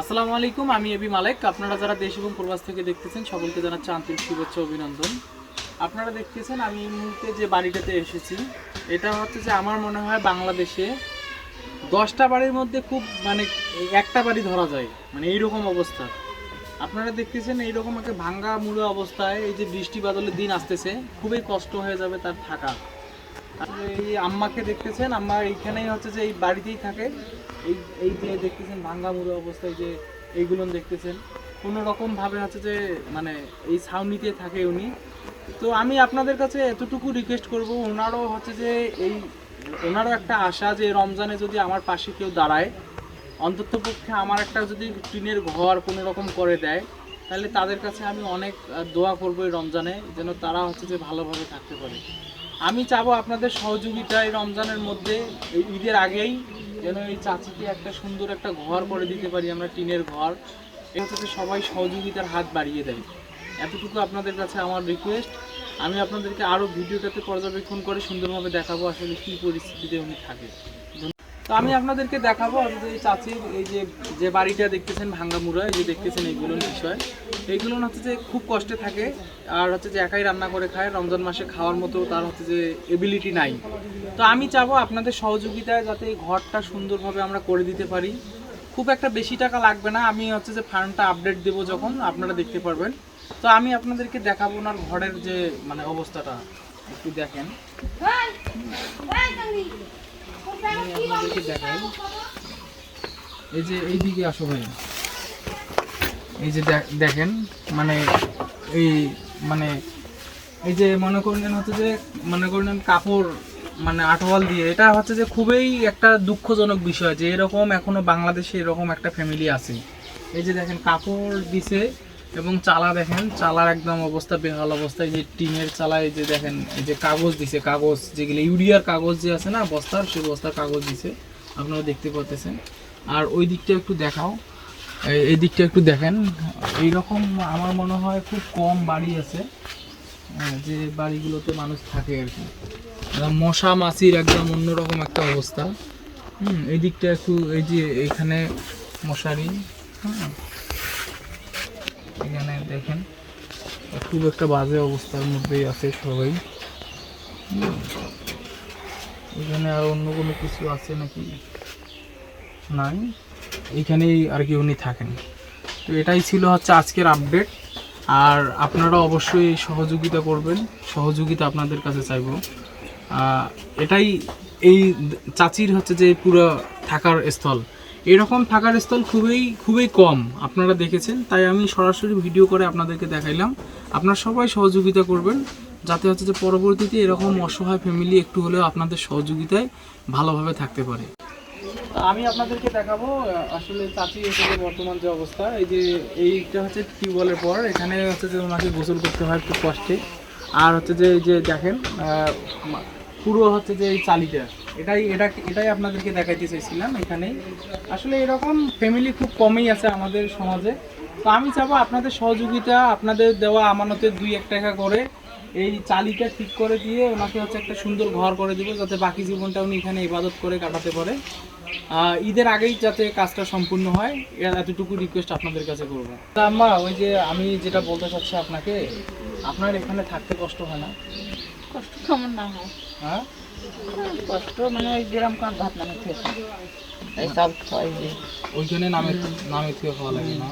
আসসালামু আলাইকুম, আমি এবি মালেক। আপনারা যারা দেশ এবং প্রবাস থেকে দেখতেছেন, সকলকে জানাচ্ছি আন্তরিক শুভেচ্ছা অভিনন্দন। আপনারা দেখতেছেন, আমি এই মুহূর্তে যে বাড়িটাতে এসেছি, এটা হচ্ছে যে আমার মনে হয় বাংলাদেশে দশটা বাড়ির মধ্যে খুব মানে একটা বাড়ি ধরা যায় মানে এইরকম অবস্থা। আপনারা দেখতেছেন, এইরকম একটা ভাঙ্গা মুড়ো অবস্থায় এই যে বৃষ্টি বাদলের দিন আসতেছে, খুবই কষ্ট হয়ে যাবে তার থাকা। এই আম্মাকে দেখতেছেন, আম্মা এইখানেই হচ্ছে যে এই বাড়িতেই থাকে। এই এই যে দেখতেছেন ভাঙ্গা মুড়ো অবস্থায় যে এইগুলো দেখতেছেন। কোনো রকম ভাবে হচ্ছে যে মানে এই ছাউনিতে থাকে উনি। তো আমি আপনাদের কাছে এতটুকু রিকোয়েস্ট করব, ওনারও হচ্ছে যে এই ওনারও একটা আশা যে রমজানে যদি আমার পাশে কেউ দাঁড়ায় অন্তত পক্ষে আমার একটা যদি টিনের ঘর কোনো রকম করে দেয়, তাহলে তাদের কাছে আমি অনেক দোয়া করব এই রমজানে, যেন তারা হচ্ছে যে ভালোভাবে থাকতে পারে। আমি চাবো আপনাদের সহযোগিতায় রমজানের মধ্যে, এই ঈদের আগেই যেন এই চাচিকে একটা সুন্দর একটা ঘর করে দিতে পারি আমরা টিনের ঘর। এটা হচ্ছে সবাই সহযোগিতার হাত বাড়িয়ে দেয়। এতটুকু আপনাদের কাছে আমার রিকোয়েস্ট আমি আপনাদেরকে আরও ভিডিওটাতে পর্যবেক্ষণ করে সুন্দরভাবে দেখাবো আসলে কী পরিস্থিতিতে উনি থাকে। তো আমি আপনাদেরকে দেখাবো আসলে এই চাচির এই যে যে বাড়িটা দেখতেছেন ভাঙ্গামুড়া এই যে দেখতেছেন এইগুলোর বিষয়। এইগুলো হচ্ছে যে খুব কষ্টে থাকে আর হচ্ছে যে একাই রান্না করে খায় রমজান মাসে খাওয়ার মতো তার হচ্ছে যে এবিলিটি নাই। তো আমি চাবো আপনাদের সহযোগিতায় যাতে এই ঘরটা সুন্দরভাবে আমরা করে দিতে পারি। খুব একটা বেশি টাকা লাগবে না আমি হচ্ছে যে ফান্ডটা আপডেট দেবো যখন আপনারা দেখতে পারবেন। তো আমি আপনাদেরকে দেখাবো ওনার ঘরের যে মানে অবস্থাটা একটু দেখেন। আপনাদেরকে দেখাই এই যে এইদিকে আসো ভাই এই যে দেখ- দেখেন মানে এই মানে এই যে মনে করলেন হচ্ছে যে, মনে করলেন কাপড় মানে আঠওয়াল দিয়ে, এটা হচ্ছে যে খুবই একটা দুঃখজনক বিষয় যে এরকম এখনও বাংলাদেশে এরকম একটা ফ্যামিলি আছে। এই যে দেখেন, কাপড় দিছে এবং চালা দেখেন, চালার একদম অবস্থা, বেহাল অবস্থা। এই যে টিনের চালা এই যে দেখেন, এই যে কাগজ দিছে, কাগজ, যেগুলো ইউরিয়ার কাগজ যে আছে না, বস্তার, সেই বস্তার কাগজ দিছে। আপনারা দেখতে পাচ্ছেন আর ওই দিকটা একটু দেখাও। এই- দিকটা একটু দেখেন। এইরকম আমার মনে হয় খুব কম বাড়ি আছে হ্যাঁ, যে বাড়িগুলোতে মানুষ থাকে আর কি। মশা মাছির একদম অন্যরকম একটা অবস্থা। হুম এই দিকটা একটু এই যে এখানে মশারি হ্যাঁ এখানে দেখেন খুব একটা বাজে অবস্থার মধ্যেই আছে সবাই। এখানে আর অন্য কোনো কিছু আছে নাকি? নাই। এইখানেই আর কি উনি থাকেন। তো এটাই ছিল হচ্ছে আজকের আপডেট আর আপনারা অবশ্যই সহযোগিতা করবেন। সহযোগিতা আপনাদের কাছে চাইব। এটাই এই চাচির হচ্ছে যে পুরো থাকার স্থল। এরকম থাকার স্থল খুবই খুবই কম আপনারা দেখেছেন। তাই আমি সরাসরি ভিডিও করে আপনাদেরকে দেখাইলাম। আপনারা সবাই সহযোগিতা করবেন। যাতে হচ্ছে যে পরবর্তীতে এরকম অসহায় ফ্যামিলি একটু হলেও আপনাদের সহযোগিতায় ভালোভাবে থাকতে পারে। আমি আপনাদেরকে দেখাবো, আসলে চাচি যে বর্তমান যে অবস্থা, এই যে এইটা হচ্ছে টিউবওয়েলের পর, এখানে হচ্ছে যে ওনাকে গোসল করতে হয় একটু কষ্টে। আর হচ্ছে যে এই যে দেখেন পুরো হচ্ছে যে এই চালিটা। এটাই, এটা, এটাই আপনাদেরকে দেখাইতে চাইছিলাম এখানেই। আসলে এরকম ফ্যামিলি খুব কমই আছে আমাদের সমাজে। তো আমি চাবো আপনাদের সহযোগিতা, আপনাদের দেওয়া আমানতের দুই এক টাকা করে এই চালিটা ঠিক করে দিয়ে ওনাকে হচ্ছে একটা সুন্দর ঘর করে দিব, যাতে বাকি জীবনটা উনি এখানে ইবাদত করে কাটাতে পারে। ঈদের আগেই যাতে কাজটা সম্পূর্ণ হয় এর এতটুকু রিকোয়েস্ট আপনাদের কাছে করব। আমার আম্মা ওই যে আমি যেটা বলতে চাচ্ছি আপনাকে আপনার এখানে থাকতে কষ্ট হয় না? কষ্ট কেমন না হয়। হ্যাঁ? কষ্ট মানে ওই গ্রাম কার ভাত নামে খেয়ে এই সব খাওয়াই ওইখানে নামে নামে থেকে খাওয়া লাগে না।